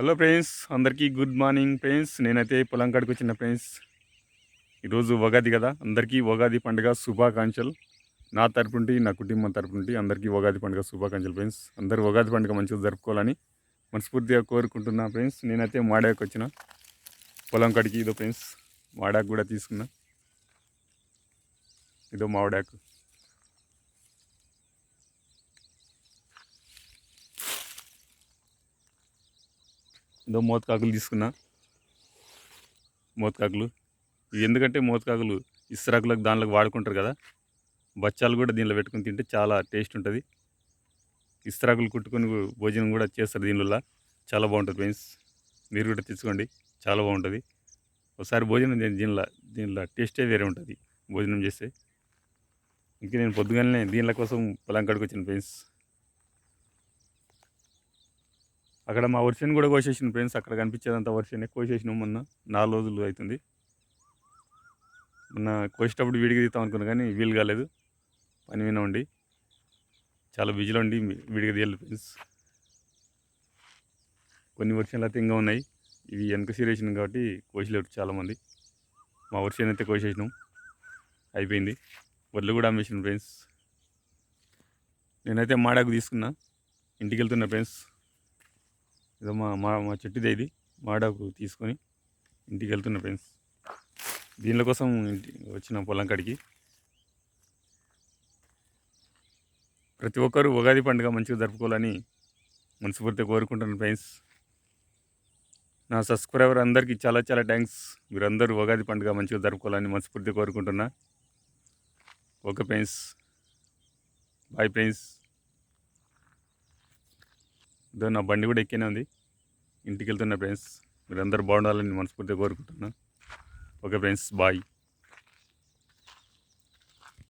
Hello friends అందరికీ good morning friends నేనైతే పొలం కాడికి వచ్చిన ఫ్రెండ్స్ ఈరోజు ఉగాది కదా. అందరికీ ఉగాది పండుగ శుభాకాంక్షలు. నా తరపు నుండి నా కుటుంబం తరపు నుండి అందరికీ ఉగాది పండుగ శుభాకాంక్షలు ఫ్రెండ్స్ అందరూ ఉగాది పండుగ మంచిగా జరుపుకోవాలని మనస్ఫూర్తిగా కోరుకుంటున్నా ఫ్రెండ్స్ నేనైతే మాడాకు వచ్చిన. పొలం కాడికి ఇదో ఫ్రెండ్స్ మాడాకు కూడా తీసుకున్నా. ఇదో మావడాకు. ఇదో మోతకాకులు తీసుకున్నా. మోతకాకులు. ఇవి ఎందుకంటే మోతకాకులు ఇస్రాకులకు దానిలోకి వాడుకుంటారు కదా. బచ్చాలు కూడా దీనిలో పెట్టుకుని తింటే చాలా టేస్ట్ ఉంటుంది. ఇస్రాకులు కుట్టుకొని భోజనం కూడా చేస్తారు దీనివల్ల చాలా బాగుంటుంది ఫ్రెండ్స్. మీరు కూడా తెచ్చుకోండి. చాలా బాగుంటుంది. ఒకసారి భోజనం దీనిలో దీనిలో టేస్టే వేరే ఉంటుంది. భోజనం చేస్తే. ఇంకా నేను పొద్దుగానే దీనిల కోసం పొలం కాడికి వచ్చిన ఫ్రెండ్స్. అక్కడ మా వర్షన్ కూడా కోసేసిన ఫ్రెండ్స్. అక్కడ కనిపించేదంతా వర్షం కోసేసినాం మొన్న. నాలుగు రోజులు అవుతుంది. మొన్న కోసేటప్పుడు విడిగి తీస్తాం అనుకున్నా కానీ వీలు కాలేదు. పని మీద ఉండి. చాలా బిజీలో ఉండి విడిగా తీయాలి ఫ్రెండ్స్. కొన్ని వర్షాలు అయితే ఇంకా ఉన్నాయి. ఇవి వెనక సీరేసినాం కాబట్టి కోసలేరు చాలామంది. మా వర్షన్ అయితే కోసేసినాం. అయిపోయింది. వడ్లు కూడా అమ్మేసిన ఫ్రెండ్స్. నేనైతే మాడాకు తీసుకున్నా. ఇంటికి వెళ్తున్నా ఫ్రెండ్స్. ఇదో మా మా మా చెట్టుదే ఇది మాడాకు తీసుకొని ఇంటికి వెళ్తున్నా ఫ్రెండ్స్. దీనిల కోసం ఇంటి వచ్చిన పొలం కాడికి. ప్రతి ఒక్కరు ఉగాది పండుగ మంచిగా జరుపుకోవాలని మనస్ఫూర్తిగా కోరుకుంటున్నాను ఫ్రెండ్స్. నా సబ్స్క్రైబర్ అందరికీ చాలా చాలా థ్యాంక్స్. మీరందరూ ఉగాది పండుగ మంచిగా జరుపుకోవాలని మనస్ఫూర్తిగా కోరుకుంటున్నా. Okay friends. Bye friends. ఇదో నా బండి కూడా ఎక్కేనే ఉంది. ఇంటికి వెళ్తున్నా ఫ్రెండ్స్ మీరందరూ బాగుండాలని మనస్ఫూర్తిగా కోరుకుంటున్నా ఓకే ఫ్రెండ్స్ బాయ్.